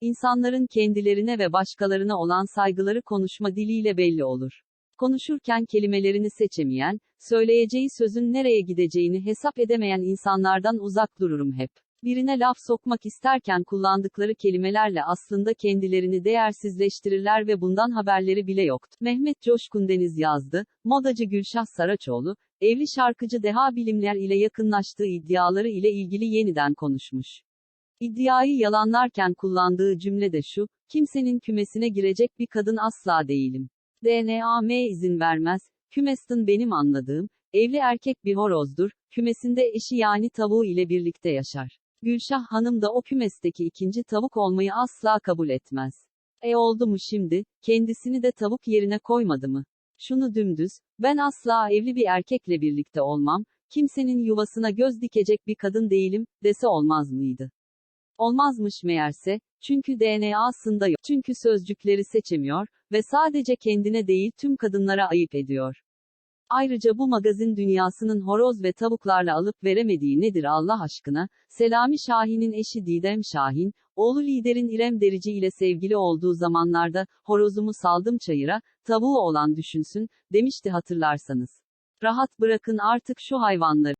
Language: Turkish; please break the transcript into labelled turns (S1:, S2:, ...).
S1: İnsanların kendilerine ve başkalarına olan saygıları konuşma diliyle belli olur. Konuşurken kelimelerini seçemeyen, söyleyeceği sözün nereye gideceğini hesap edemeyen insanlardan uzak dururum hep. Birine laf sokmak isterken kullandıkları kelimelerle aslında kendilerini değersizleştirirler ve bundan haberleri bile yoktu. Mehmet Coşkun Deniz yazdı, modacı Gülşah Saraçoğlu, evli şarkıcı Deha Bilimler ile yakınlaştığı iddiaları ile ilgili yeniden konuşmuş. İddiayı yalanlarken kullandığı cümle de şu, kimsenin kümesine girecek bir kadın asla değilim. DNA'm izin vermez, kümesten benim anladığım, evli erkek bir horozdur, kümesinde eşi yani tavuğu ile birlikte yaşar. Gülşah Hanım da o kümesteki ikinci tavuk olmayı asla kabul etmez. E oldu mu şimdi, kendisini de tavuk yerine koymadı mı? Şunu dümdüz, ben asla evli bir erkekle birlikte olmam, kimsenin yuvasına göz dikecek bir kadın değilim, dese olmaz mıydı? Olmazmış meğerse, çünkü DNA'sında yok. Çünkü sözcükleri seçemiyor ve sadece kendine değil tüm kadınlara ayıp ediyor. Ayrıca bu magazin dünyasının horoz ve tavuklarla alıp veremediği nedir Allah aşkına? Selami Şahin'in eşi Didem Şahin, oğlu liderin İrem Derici ile sevgili olduğu zamanlarda, horozumu saldım çayıra, tavuğu olan düşünsün, demişti hatırlarsanız. Rahat bırakın artık şu hayvanları.